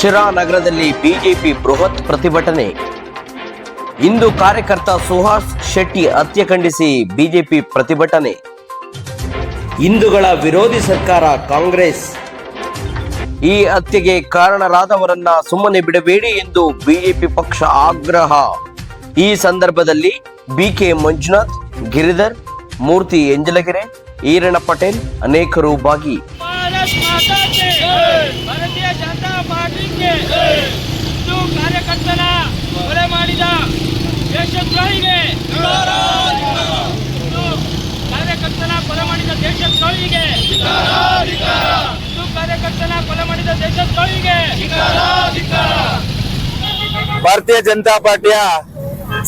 ಶಿರಾ ನಗರದಲ್ಲಿ ಬಿಜೆಪಿ ಬೃಹತ್ ಪ್ರತಿಭಟನೆ. ಇಂದು ಕಾರ್ಯಕರ್ತ ಸುಹಾಸ್ ಶೆಟ್ಟಿ ಹತ್ಯೆ ಖಂಡಿಸಿ ಬಿಜೆಪಿ ಪ್ರತಿಭಟನೆ. ಹಿಂದೂಗಳ ವಿರೋಧಿ ಸರ್ಕಾರ ಕಾಂಗ್ರೆಸ್. ಈ ಹತ್ಯೆಗೆ ಕಾರಣರಾದವರನ್ನ ಸುಮ್ಮನೆ ಬಿಡಬೇಡಿ ಎಂದು ಬಿಜೆಪಿ ಪಕ್ಷ ಆಗ್ರಹ. ಈ ಸಂದರ್ಭದಲ್ಲಿ ಬಿಕೆ ಮಂಜುನಾಥ್, ಗಿರಿಧರ್, ಮೂರ್ತಿ ಎಂಜಲಗೆರೆ, ಈರಣ್ಣ ಪಟೇಲ್ ಅನೇಕರು ಭಾಗಿ. भारत माता के ಭಾರತೀಯ ಜನತಾ ಪಾರ್ಟಿಗೆ ಹಿಂದೂ ಕಾರ್ಯಕರ್ತನ ಕೊಲೆ ಮಾಡಿದ ದೇಶದ್ರೋಹಿಗೆ ಹಿಂದೂ ಕಾರ್ಯಕರ್ತನ ಕೊಲೆ ಮಾಡಿದ ದೇಶದ್ರೋಹಿಗೆ ಹಿಂದೂ ಕಾರ್ಯಕರ್ತನ ಕೊಲೆ ಮಾಡಿದ ದೇಶದ್ರೋಹಿಗೆ ಭಾರತೀಯ ಜನತಾ ಪಾರ್ಟಿಯ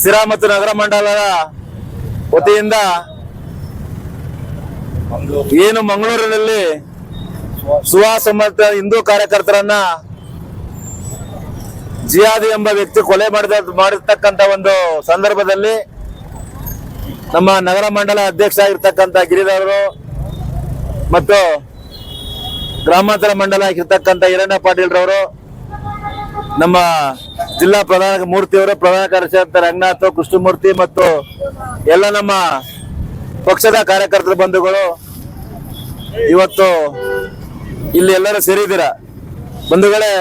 ಸಿರಾ ಮತ್ತು ನಗರ ಮಂಡಲದ ವತಿಯಿಂದ ಏನು ಮಂಗಳೂರಿನಲ್ಲಿ ಸುಹಾಸ್ ಎಂಬ ಹಿಂದೂ ಕಾರ್ಯಕರ್ತರನ್ನ ಜಿಯಾದಿ ಎಂಬ ವ್ಯಕ್ತಿ ಕೊಲೆ ಮಾಡಿದ ಮಾಡಿರ್ತಕ್ಕಂಥ ಒಂದು ಸಂದರ್ಭದಲ್ಲಿ ನಮ್ಮ ನಗರ ಮಂಡಲ ಅಧ್ಯಕ್ಷ ಆಗಿರ್ತಕ್ಕಂಥ ಗಿರಿಧರರು ಮತ್ತು ಗ್ರಾಮಾಂತರ ಮಂಡಲ ಆಗಿರ್ತಕ್ಕಂಥ ಹಿರಣ್ಯ ಪಾಟೀಲ್ ರವರು, ನಮ್ಮ ಜಿಲ್ಲಾ ಪ್ರಧಾನ ಮೂರ್ತಿಯವರು ಪ್ರಧಾನ ಕಾರ್ಯದರ್ಶಿ ರಂಗನಾಥ್, ಕೃಷ್ಣಮೂರ್ತಿ ಮತ್ತು ಎಲ್ಲ ನಮ್ಮ ಪಕ್ಷದ ಕಾರ್ಯಕರ್ತರ ಬಂಧುಗಳು ಇವತ್ತು ಇಲ್ಲಿ ಎಲ್ಲರೂ ಸೇರಿದ್ದೀರಾ ಬಂಧುಗಳೇ,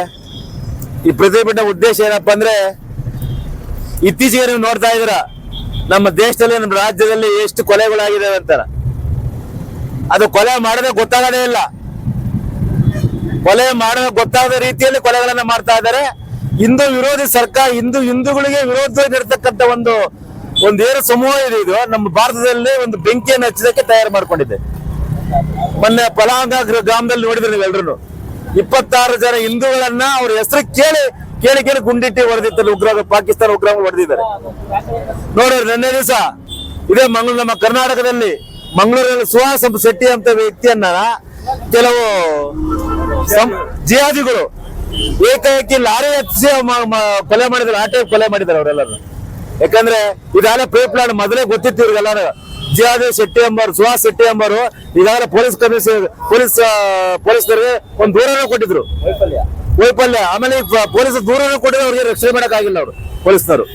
ಈ ಪ್ರತಿಭಟನೆ ಉದ್ದೇಶ ಏನಪ್ಪ ಅಂದ್ರೆ, ಇತ್ತೀಚೆಗೆ ನೀವು ನೋಡ್ತಾ ಇದ್ದೀರಾ, ನಮ್ಮ ದೇಶದಲ್ಲಿ, ನಮ್ಮ ರಾಜ್ಯದಲ್ಲಿ ಎಷ್ಟು ಕೊಲೆಗಳಾಗಿದ್ದಾವೆ ಅಂತಾರ. ಅದು ಕೊಲೆ ಮಾಡದೆ ಗೊತ್ತಾಗದೇ ಇಲ್ಲ. ಕೊಲೆ ಮಾಡದೆ ಗೊತ್ತಾಗದ ರೀತಿಯಲ್ಲಿ ಕೊಲೆಗಳನ್ನ ಮಾಡ್ತಾ ಇದ್ದಾರೆ. ಹಿಂದೂ ವಿರೋಧಿ ಸರ್ಕಾರ, ಹಿಂದೂ ಹಿಂದೂಗಳಿಗೆ ವಿರೋಧವಾಗಿರ್ತಕ್ಕಂಥ ಒಂದು ಒಂದು ಏರು ಸಮೂಹ ಇದೆ ಇದು. ನಮ್ಮ ಭಾರತದಲ್ಲಿ ಒಂದು ಬೆಂಕಿಯನ್ನು ಹಚ್ಚೋದಕ್ಕೆ ತಯಾರು ಮಾಡ್ಕೊಂಡಿದೆ. ಮೊನ್ನೆ ಫಲಾಂಗ ಗ್ರಾಮದಲ್ಲಿ ನೋಡಿದ್ರೆ ನೀವೆಲ್ಲರೂ ಇಪ್ಪತ್ತಾರು ಜನ ಹಿಂದೂಗಳನ್ನ ಅವ್ರ ಹೆಸರು ಕೇಳಿ ಕೇಳಿ ಕೇಳಿ ಗುಂಡಿಟ್ಟಿ ಹೊಡೆದಿತ್ತಲ್ಲ ಉಗ್ರ ಪಾಕಿಸ್ತಾನ ಉಗ್ರ ಹೊಡೆದಿದ್ದಾರೆ. ನೋಡ್ರಿ, ನಿನ್ನೆ ದಿವಸ ಇದೇ ಮಂಗಳೂರು, ನಮ್ಮ ಕರ್ನಾಟಕದಲ್ಲಿ ಮಂಗಳೂರಲ್ಲಿ ಸುಹಾಸ್ ಶೆಟ್ಟಿ ಅಂತ ವ್ಯಕ್ತಿಯನ್ನ ಕೆಲವು ಜಿಹಾದಿಗಳು ಏಕಾಏಕಿ ಲಾರಿ ಮ- ಕೊಲೆ ಮಾಡಿದ್ರು ಆಟೋ ಕೊಲೆ ಮಾಡಿದ್ದಾರೆ ಅವರೆಲ್ಲರೂ. ಯಾಕಂದ್ರೆ ಇದಾಗಲೇ ಪ್ರೇ ಪ್ಲಾನ್ ಮೊದಲೇ ಗೊತ್ತಿತ್ತು ಇವ್ರಿಗೆಲ್ಲರೂ. ಜಿಹಾದಿ ಶೆಟ್ಟಿ ಎಂಬರು ಸುಹಾಸ್ ಶೆಟ್ಟಿ ಎಂಬರು ಈಗಾಗಲೇ ಪೊಲೀಸ್ ಕಮಿಷನರ್ ಪೊಲೀಸ್ ಪೊಲೀಸರಿಗೆ ಒಂದು ದೂರನೂ ಕೊಟ್ಟಿದ್ರು. ವೈಫಲ್ಯ. ಆಮೇಲೆ ಪೊಲೀಸ್ ದೂರನೂ ಕೊಟ್ಟಿದ್ರು ಅವ್ರಿಗೆ ರಕ್ಷಣೆ ಮಾಡಕ್ಕಾಗಿಲ್ಲ ಅವರು ಪೊಲೀಸ್ನವರು.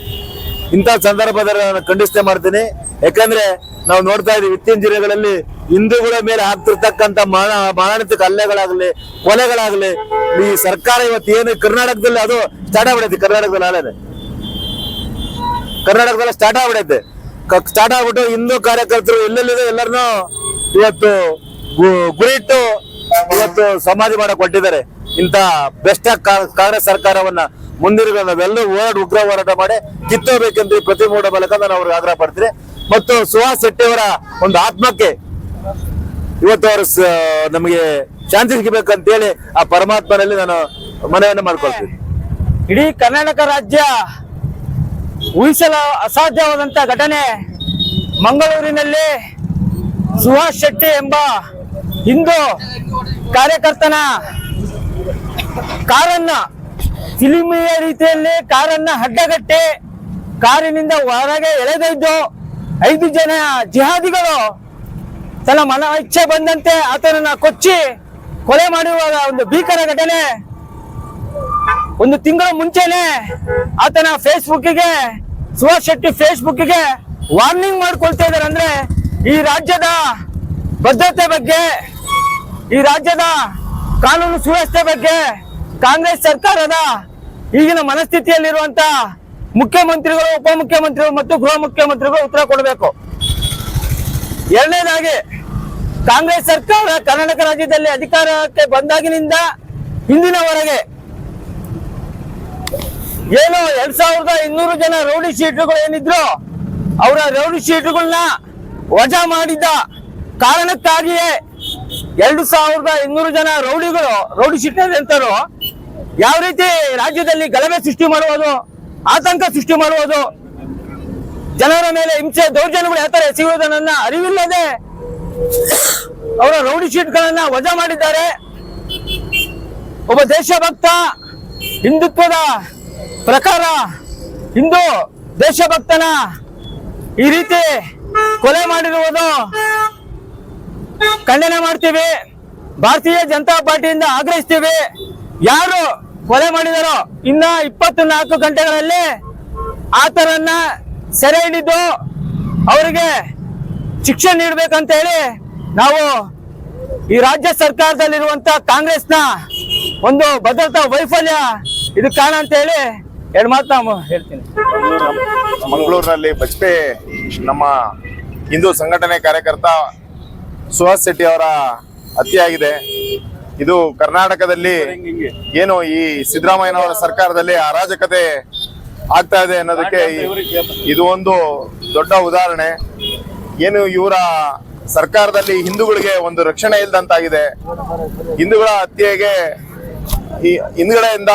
ಇಂಥ ಸಂದರ್ಭದಲ್ಲಿ ನಾನು ಖಂಡಿಸ್ತೇ ಮಾಡ್ತೀನಿ. ಯಾಕಂದ್ರೆ ನಾವು ನೋಡ್ತಾ ಇದ್ದೀವಿ ಇತ್ತೀಚಿನ ಜಿಲ್ಲೆಗಳಲ್ಲಿ ಹಿಂದೂಗಳ ಮೇಲೆ ಆಗ್ತಿರ್ತಕ್ಕಂಥ ಮಾನ ಮಾರಣಾಂತಿಕ ಹಲ್ಲೆಗಳಾಗ್ಲಿ ಕೊಲೆಗಳಾಗ್ಲಿ ಈ ಸರ್ಕಾರ ಇವತ್ತು ಏನು ಕರ್ನಾಟಕದಲ್ಲಿ ಅದು ಸ್ಟಾರ್ಟ್ ಆಗ್ಬಿಡೈತಿ ಕರ್ನಾಟಕದಲ್ಲಿ ಹಾಲೇನೆ ಕರ್ನಾಟಕದಲ್ಲಿ ಸ್ಟಾರ್ಟ್ ಆಗ್ಬಿಡೈತೆ. ಸ್ಟಾರ್ಟ್ ಆಗ್ಬಿಟ್ಟು ಹಿಂದೂ ಕಾರ್ಯಕರ್ತರು ಎಲ್ಲೆಲ್ಲಿದೆ ಎಲ್ಲರನ್ನೂ ಇವತ್ತು ಗುರಿಟ್ಟು ಇವತ್ತು ಸಮಾಧಿ ಮಾಡ ಕೊಟ್ಟಿದ್ದಾರೆ. ಇಂತ ಬೆಸ್ಟ್ ಕಾಂಗ್ರೆಸ್ ಸರ್ಕಾರವನ್ನ ಮುಂದಿರುವ ನಾವೆಲ್ಲರೂ ಹೋರಾಟ ಉಗ್ರ ಹೋರಾಟ ಮಾಡಿ ಕಿತ್ತೋಬೇಕೆಂದು ಈ ಪ್ರತಿ ಮೂಡ ಮೂಲಕ ನಾನು ಅವ್ರಿಗೆ ಆಗ್ರಹ ಪಡ್ತೀನಿ. ಮತ್ತು ಸುಹಾಸ್ ಶೆಟ್ಟಿ ಅವರ ಒಂದು ಆತ್ಮಕ್ಕೆ ಇವತ್ತು ಅವರು ನಮಗೆ ಶಾಂತಿ ಸಿಗಬೇಕಂತೇಳಿ ಆ ಪರಮಾತ್ಮನಲ್ಲಿ ನಾನು ಮನವಿಯನ್ನು ಮಾಡ್ಕೊಳ್ತೀನಿ. ಇಡೀ ಕರ್ನಾಟಕ ರಾಜ್ಯ ಊಹಿಸಲು ಅಸಾಧ್ಯವಾದಂತ ಘಟನೆ ಮಂಗಳೂರಿನಲ್ಲಿ ಸುಹಾಸ್ ಶೆಟ್ಟಿ ಎಂಬ ಹಿಂದೂ ಕಾರ್ಯಕರ್ತನ ಕಾರನ್ನ ಸಿಲಿಮಿಯ ರೀತಿಯಲ್ಲಿ ಕಾರನ್ನ ಅಡ್ಡಗಟ್ಟಿ ಕಾರಿನಿಂದ ಹೊರಗೆ ಎಳೆದಿದ್ದು ಐದು ಜನ ಜಿಹಾದಿಗಳು ತನ್ನ ಮನ ಇಚ್ಛೆ ಬಂದಂತೆ ಆತನನ್ನ ಕೊಚ್ಚಿ ಕೊಲೆ ಮಾಡಿರುವ ಒಂದು ಭೀಕರ ಘಟನೆ. ಒಂದು ತಿಂಗಳ ಮುಂಚೆನೆ ಆತನ ಫೇಸ್ಬುಕ್ಗೆ ಸುಭಾಷ್ ಶೆಟ್ಟಿ ಫೇಸ್ಬುಕ್ಗೆ ವಾರ್ನಿಂಗ್ ಮಾಡ್ಕೊಳ್ತಾ ಇದ್ದಾರೆ ಅಂದ್ರೆ ಈ ರಾಜ್ಯದ ಭದ್ರತೆ ಬಗ್ಗೆ, ಈ ರಾಜ್ಯದ ಕಾನೂನು ಸುವ್ಯವಸ್ಥೆ ಬಗ್ಗೆ ಕಾಂಗ್ರೆಸ್ ಸರ್ಕಾರದ ಈಗಿನ ಮನಸ್ಥಿತಿಯಲ್ಲಿರುವಂತ ಮುಖ್ಯಮಂತ್ರಿಗಳು, ಉಪಮುಖ್ಯಮಂತ್ರಿಗಳು ಮತ್ತು ಗೃಹ ಮುಖ್ಯಮಂತ್ರಿಗಳು ಉತ್ತರ ಕೊಡಬೇಕು. ಎರಡನೇದಾಗಿ, ಕಾಂಗ್ರೆಸ್ ಸರ್ಕಾರ ಕರ್ನಾಟಕ ರಾಜ್ಯದಲ್ಲಿ ಅಧಿಕಾರಕ್ಕೆ ಬಂದಾಗಿನಿಂದ ಇಂದಿನವರೆಗೆ ಏನು ಎರಡ್ ಸಾವಿರದ ಇನ್ನೂರು ಜನ ರೌಡಿ ಶೀಟ್ಗಳು ಏನಿದ್ರು, ಅವರ ರೌಡಿ ಶೀಟ್ಗಳನ್ನ ವಜಾ ಮಾಡಿದ್ದ ಕಾರಣಕ್ಕಾಗಿಯೇ ಎರಡು ಸಾವಿರದ ಇನ್ನೂರು ಜನ ರೌಡಿಗಳು, ರೌಡಿ ಶೀಟರ್ ಅಂತರು ಯಾವ ರೀತಿ ರಾಜ್ಯದಲ್ಲಿ ಗಲಭೆ ಸೃಷ್ಟಿ ಮಾಡುವುದು, ಆತಂಕ ಸೃಷ್ಟಿ ಮಾಡುವುದು, ಜನರ ಮೇಲೆ ಹಿಂಸೆ, ದೌರ್ಜನ್ಯಗಳು ಯಾವ ತರ ಎಸಗುವುದನ್ನ ಅರಿವಿಲ್ಲದೆ ಅವರ ರೌಡಿ ಶೀಟ್ಗಳನ್ನ ವಜಾ ಮಾಡಿದ್ದಾರೆ. ಒಬ್ಬ ದೇಶಭಕ್ತ ಹಿಂದುತ್ವದ ಪ್ರಕಾರ ಹಿಂದೂ ದೇಶಭಕ್ತನ ಈ ರೀತಿ ಕೊಲೆ ಮಾಡಿರುವುದು ಖಂಡನೆ ಮಾಡ್ತೀವಿ. ಭಾರತೀಯ ಜನತಾ ಪಾರ್ಟಿಯಿಂದ ಆಗ್ರಹಿಸ್ತೀವಿ. ಯಾರು ಕೊಲೆ ಮಾಡಿದಾರೋ ಇನ್ನ ಇಪ್ಪತ್ತು ನಾಲ್ಕು ಗಂಟೆಗಳಲ್ಲಿ ಆತರನ್ನ ಸೆರೆ ಹಿಡಿದು ಅವರಿಗೆ ಶಿಕ್ಷೆ ನೀಡಬೇಕಂತ ಹೇಳಿ ನಾವು ಈ ರಾಜ್ಯ ಸರ್ಕಾರದಲ್ಲಿರುವಂತ ಕಾಂಗ್ರೆಸ್ನ ಒಂದು ಭದ್ರತಾ ವೈಫಲ್ಯ ಇದು ಕಾರಣ ಅಂತ ಹೇಳಿ ಎರಡು ಮಾತು ನಾನು ಹೇಳ್ತೀನಿ. ಮಂಗಳೂರಿನಲ್ಲಿ ಬಜ್ಪೆ ನಮ್ಮ ಹಿಂದೂ ಸಂಘಟನೆ ಕಾರ್ಯಕರ್ತ ಸುಹಾಸ್ ಶೆಟ್ಟಿ ಅವರ ಹತ್ಯೆಯಾಗಿದೆ ಇದು ಕರ್ನಾಟಕದಲ್ಲಿ ಏನು ಈ ಸಿದ್ದರಾಮಯ್ಯನವರ ಸರ್ಕಾರದಲ್ಲಿ ಅರಾಜಕತೆ ಆಗ್ತಾ ಇದೆ ಅನ್ನೋದಕ್ಕೆ ಇದು ಒಂದು ದೊಡ್ಡ ಉದಾಹರಣೆ. ಏನು ಇವರ ಸರ್ಕಾರದಲ್ಲಿ ಹಿಂದೂಗಳಿಗೆ ಒಂದು ರಕ್ಷಣೆ ಇಲ್ಲದಂತಾಗಿದೆ ಹಿಂದೂಗಳ ಹತ್ಯೆಗೆ ಈ ಹಿಂದ್ಗಡೆಯಿಂದ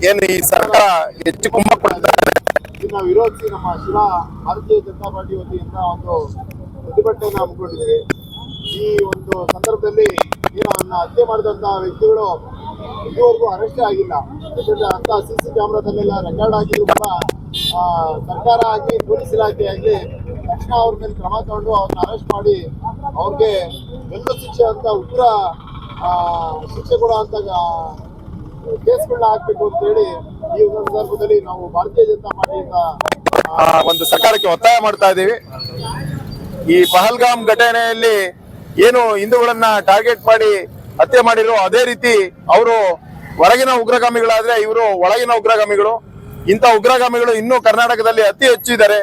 ಏನು ಈ ಸರ್ಕಾರ ಹೆಚ್ಚು ಕುಂಭ ಕೊಡ್ತಾ ಇದೆ ವಿರೋಧಿಸಿ ನಮ್ಮ ಶಿರಾ, ಭಾರತೀಯ ಜನತಾ ಪಾರ್ಟಿ ವತಿಯಿಂದ ಒಂದು ಪ್ರತಿಭಟನೆಯನ್ನು ಹಮ್ಮಿಕೊಂಡಿದ್ದೀವಿ ಈ ಒಂದು ಸಂದರ್ಭದಲ್ಲಿ ಏನು ಹತ್ಯೆ ಮಾಡಿದಂತಹ ವ್ಯಕ್ತಿಗಳು ಇದುವರೆಗೂ ಅರೆಸ್ಟ್ ಆಗಿಲ್ಲ. ಅಂತ ಸಿ ಸಿ ಕ್ಯಾಮ್ರಾದಲ್ಲೆಲ್ಲ ರೆಕಾರ್ಡ್ ಆಗಿದ್ರು ಕೂಡ ಸರ್ಕಾರ ಆಗಲಿ ಪೊಲೀಸ್ ಇಲಾಖೆ ಆಗಲಿ ತಕ್ಷಣ ಅವ್ರ ಮೇಲೆ ಕ್ರಮ ತಗೊಂಡು ಅವ್ರನ್ನ ಅರೆಸ್ಟ್ ಮಾಡಿ ಅವ್ರಿಗೆ ಬೆಲ್ಲ ಶಿಕ್ಷೆ ಅಂತ ಉಗ್ರ ಶಿಕ್ಷೆ ಕೊಡೋ ಅಂತ ಕೇಸ್ಗಳನ್ನ ಹಾಕ್ಬೇಕು ಅಂತ ಹೇಳಿ ಈ ಸಂದರ್ಭದಲ್ಲಿ ನಾವು ಭಾರತೀಯ ಜನತಾ ಪಾರ್ಟಿಯಿಂದ ಒಂದು ಸರ್ಕಾರಕ್ಕೆ ಒತ್ತಾಯ ಮಾಡ್ತಾ ಇದ್ದೀವಿ. ಈ ಪಹಲ್ಗಾಮ್ ಘಟನೆಯಲ್ಲಿ ಏನು ಹಿಂದೂಗಳನ್ನ ಟಾರ್ಗೆಟ್ ಮಾಡಿ ಹತ್ಯೆ ಮಾಡಿರೋ ಅದೇ ರೀತಿ ಅವರು ಹೊರಗಿನ ಉಗ್ರಗಾಮಿಗಳಾದ್ರೆ ಇವರು ಒಳಗಿನ ಉಗ್ರಗಾಮಿಗಳು. ಇಂಥ ಉಗ್ರಗಾಮಿಗಳು ಇನ್ನೂ ಕರ್ನಾಟಕದಲ್ಲಿ ಅತಿ ಹೆಚ್ಚು ಇದ್ದಾರೆ.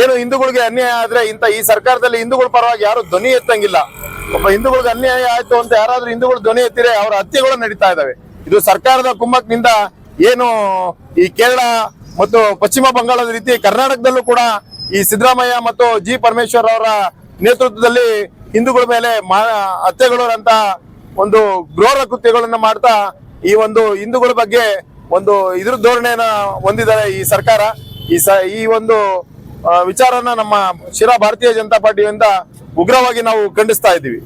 ಏನು ಹಿಂದೂಗಳಿಗೆ ಅನ್ಯಾಯ ಆದ್ರೆ ಇಂಥ ಈ ಸರ್ಕಾರದಲ್ಲಿ ಹಿಂದೂಗಳ ಪರವಾಗಿ ಯಾರು ಧ್ವನಿ ಎತ್ತಂಗಿಲ್ಲ. ಒಬ್ಬ ಹಿಂದೂಗಳಿಗೆ ಅನ್ಯಾಯ ಆಯ್ತು ಅಂತ ಯಾರಾದ್ರೂ ಹಿಂದೂಗಳು ಧ್ವನಿ ಎತ್ತಿರೆ ಅವರ ಹತ್ಯೆಗಳು ನಡೀತಾ ಇದಾವೆ ಇದು ಸರ್ಕಾರದ ಕುಮ್ಮಕ್ನಿಂದ ಏನು ಈ ಕೇರಳ ಮತ್ತು ಪಶ್ಚಿಮ ಬಂಗಾಳದ ರೀತಿ ಕರ್ನಾಟಕದಲ್ಲೂ ಕೂಡ ಈ ಸಿದ್ದರಾಮಯ್ಯ ಮತ್ತು ಜಿ ಪರಮೇಶ್ವರ್ ಅವರ ನೇತೃತ್ವದಲ್ಲಿ ಹಿಂದೂಗಳ ಮೇಲೆ ಹತ್ಯೆಗಳು ಅಂತ ಒಂದು ಘೋರ ಕೃತ್ಯಗಳನ್ನ ಮಾಡ್ತಾ ಈ ಒಂದು ಹಿಂದೂಗಳ ಬಗ್ಗೆ ಒಂದು ಇದ್ರ ಧೋರಣೆಯನ್ನ ಹೊಂದಿದ್ದಾರೆ ಈ ಸರ್ಕಾರ. ಈ ಸ ಈ ಒಂದು ವಿಚಾರನ ನಮ್ಮ ಶಿರಾ ಭಾರತೀಯ ಜನತಾ ಪಾರ್ಟಿಯಿಂದ ಉಗ್ರವಾಗಿ ನಾವು ಖಂಡಿಸ್ತಾ ಇದ್ದೀವಿ.